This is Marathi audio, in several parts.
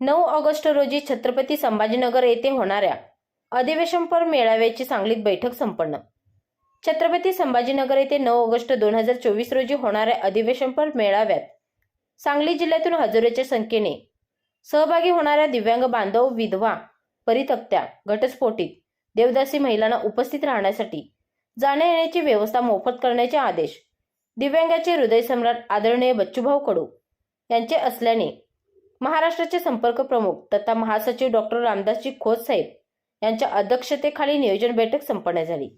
नऊ ऑगस्ट रोजी छत्रपती संभाजीनगर येथे होणाऱ्या अधिवेशनपर मेळाव्याची सांगलीत बैठक संपन्न. छत्रपती संभाजीनगर येथे नऊ ऑगस्ट दोन हजार चोवीस रोजी होणाऱ्या अधिवेशनपर मेळाव्यात सांगली जिल्ह्यातून हजारोच्या संख्येने सहभागी होणाऱ्या दिव्यांग बांधव विधवा परितक्त्या घटस्फोटित देवदासी महिलांना उपस्थित राहण्यासाठी जाण्या येण्याची व्यवस्था मोफत करण्याचे आदेश दिव्यांगाचे हृदयसम्राट आदरणीय बच्चूभाऊ कडू यांचे असल्याने महाराष्ट्राचे संपर्क प्रमुख तथा महासचिव डॉक्टर रामदासजी खोत साहेब यांच्या अध्यक्षतेखाली नियोजन बैठक संपन्न झाली.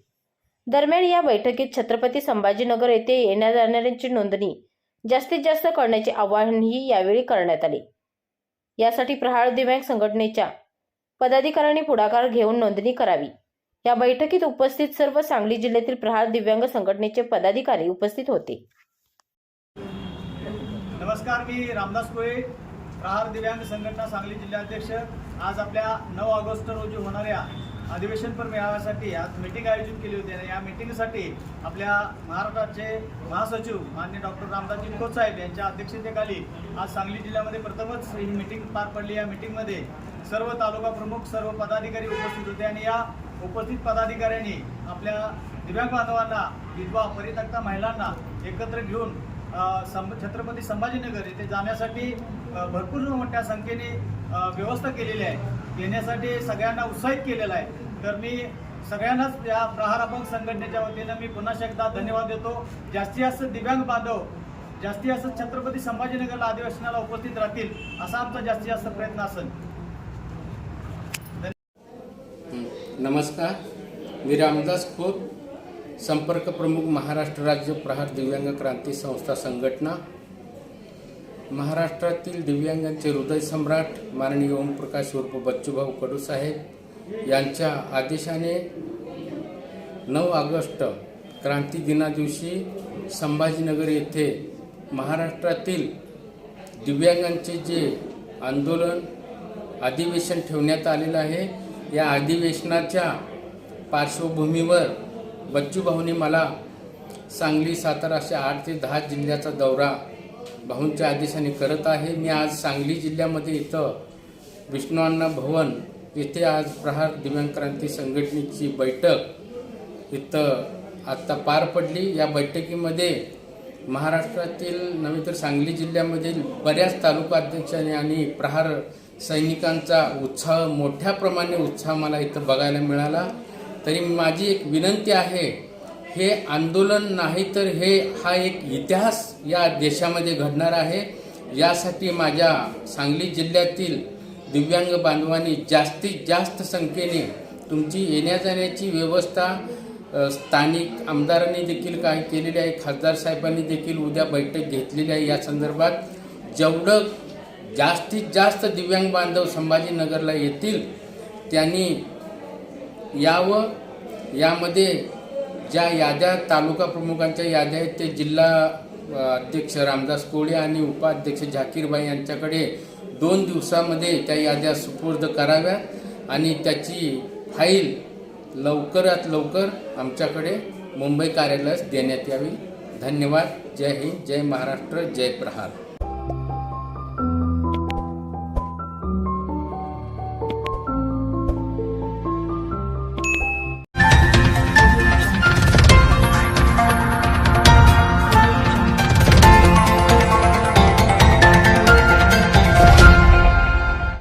दरम्यान या बैठकीत छत्रपती संभाजीनगर येथे येण्या जाणाऱ्यांची नोंदणी जास्तीत जास्त करण्याचे आवाहनही यावेळी करण्यात आले. यासाठी प्रहार दिव्यांग संघटनेच्या पदाधिकाऱ्यांनी पुढाकार घेऊन नोंदणी करावी. या बैठकीत उपस्थित सर्व सांगली जिल्ह्यातील प्रहार दिव्यांग संघटनेचे पदाधिकारी उपस्थित होते. नमस्कार मी रामदास कोळे. प्रहार दिव्यांग संघटना सांगली जिल्हाध्यक्ष आज आपल्या नऊ ऑगस्ट रोजी होणाऱ्या अधिवेशनपर मेळाव्यासाठी आज मीटिंग आयोजित केली होती आणि या मीटिंगसाठी आपल्या महाराष्ट्राचे महासचिव मान्य डॉक्टर रामदासजी खोत साहेब यांच्या अध्यक्षतेखाली आज सांगली जिल्ह्यामध्ये प्रथमच ही मीटिंग पार पडली. या मीटिंगमध्ये सर्व तालुका प्रमुख सर्व पदाधिकारी उपस्थित होते आणि या उपस्थित पदाधिकाऱ्यांनी आपल्या दिव्यांग बांधवांना विधवा परित्यक्ता महिलांना एकत्र घेऊन सं छत्रपती संभाजीनगर येथे जाण्यासाठी भरपूर मोठ्या संख्येने व्यवस्था केलेली आहे. येण्यासाठी सगळ्यांना उत्साहित केलेला आहे. तर मी सगळ्यांनाच या प्रहार अपंग संघटनेच्या वतीनं मी पुन्हा एकदा धन्यवाद देतो. जास्तीत जास्त दिव्यांग बांधव जास्तीत जास्त छत्रपती संभाजीनगरला अधिवेशनाला उपस्थित राहतील असा आमचा जास्तीत जास्त प्रयत्न असेल. नमस्कार. मी रामदास खोत संपर्क प्रमुख महाराष्ट्र राज्य प्रहार दिव्यांग क्रांती संस्था संघटना. महाराष्ट्रातील दिव्यांगांचे हृदय सम्राट माननीय ओमप्रकाश उर्फ बच्चूभाऊ कडू साहेब यांच्या आदेशाने नऊ ऑगस्ट क्रांती दिना दिवशी संभाजीनगर येथे महाराष्ट्रातील दिव्यांगांचे जे आंदोलन अधिवेशन ठेवण्यात आलेलं आहे या अधिवेशनाच्या पार्श्वभूमीवर बच्चूभाऊने मला सांगली सातारा अशा आठ ते दहा जिल्ह्याचा दौरा भाऊंच्या आदेशाने करत आहे. मी आज सांगली जिल्ह्यामध्ये इथं विष्णू भवन इथे आज प्रहार दिव्यांक्रांती संघटनेची बैठक इथं आत्ता पार पडली. या बैठकीमध्ये महाराष्ट्रातील नव्हे तर सांगली जिल्ह्यामधील बऱ्याच तालुका अध्यक्षांनी आणि प्रहार सैनिकांचा उत्साह मोठ्या प्रमाणे उत्साह मला इथं बघायला मिळाला. तरी माझी एक विनंती आहे हे आंदोलन नाही तर हे हा एक इतिहास या देशामध्ये घडणार आहे. यासाठी माझ्या सांगली जिल्ह्यातील दिव्यांग बांधवांनी जास्तीत जास्त संख्येने तुमची येण्या जाण्याची व्यवस्था स्थानिक आमदारांनी देखील काय केलेली आहे खासदार साहेबांनी देखील उद्या बैठक घेतलेली आहे. या संदर्भात जेवढं जास्तीत जास्त दिव्यांग बांधव संभाजीनगरला येतील त्यांनी यावं. यामध्ये ज्या याद्या तालुका प्रमुखांच्या याद्या आहेत ते जिल्हा अध्यक्ष रामदास कोळे आणि उपाध्यक्ष झाकीरबाई यांच्याकडे दोन दिवसामध्ये त्या याद्या सुपूर्द कराव्यात आणि त्याची फाईल लवकरात लवकर आमच्याकडे मुंबई कार्यालयास देण्यात यावी. धन्यवाद. जय हिंद. जय महाराष्ट्र. जय प्रहार.